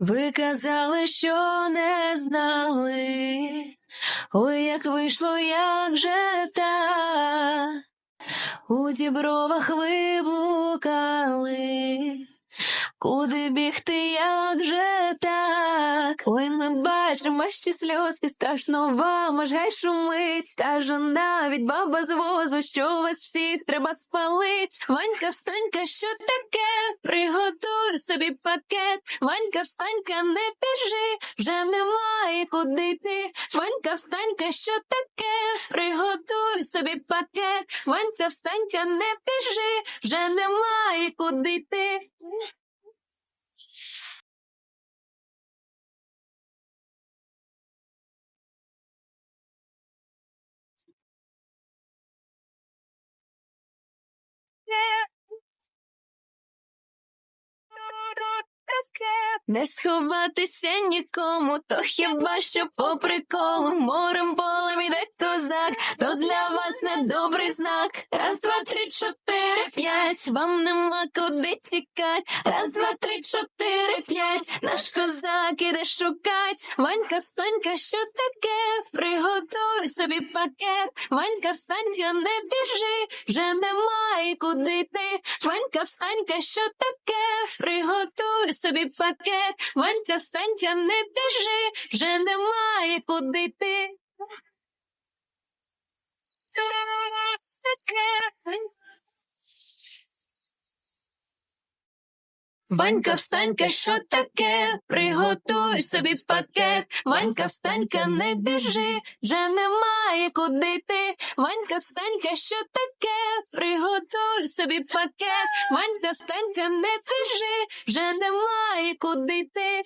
Ви казали, що не знали. Ой, як вийшло, як же так. У дібровах ви блукали. Куди бігти, як же так? Ой, ми бачимо ваші сльозки, страшно вам, аж гай шумить. Скаже навіть баба з возу, що вас всіх треба спалить. Ванька, встанька, що таке? Приготуй собі пакет. Ванька, встанька, не біжи, вже немає куди йти. Ванька, встанька, що таке? Приготуй собі пакет. Ванька, встанька, не біжи, вже немає куди йти. Не сховатися нікому, то хіба що по приколу. Морем полем іде козак, то для вас недобрий знак. Раз, два, три, чотири, п'ять, вам нема куди тікать. Раз, два, три, чотири, п'ять, наш козак іде шукать. Ванька, встанька, що таке? Приготуй собі пакет. Ванька, встанька, не біжи, вже немає куди йти. Ванька, встанька, що таке? Приготуй собі пакет. Ванька, встанька, не біжи, вже немає куди йти. Ванька, встанька, що таке? Приготуй собі пакет. Ванька, встанька, не біжи, вже немає куди йти. Ванька, встанька, що таке? Приготуй собі пакет. Ванька, встанька, не біжи, вже немає куди йти.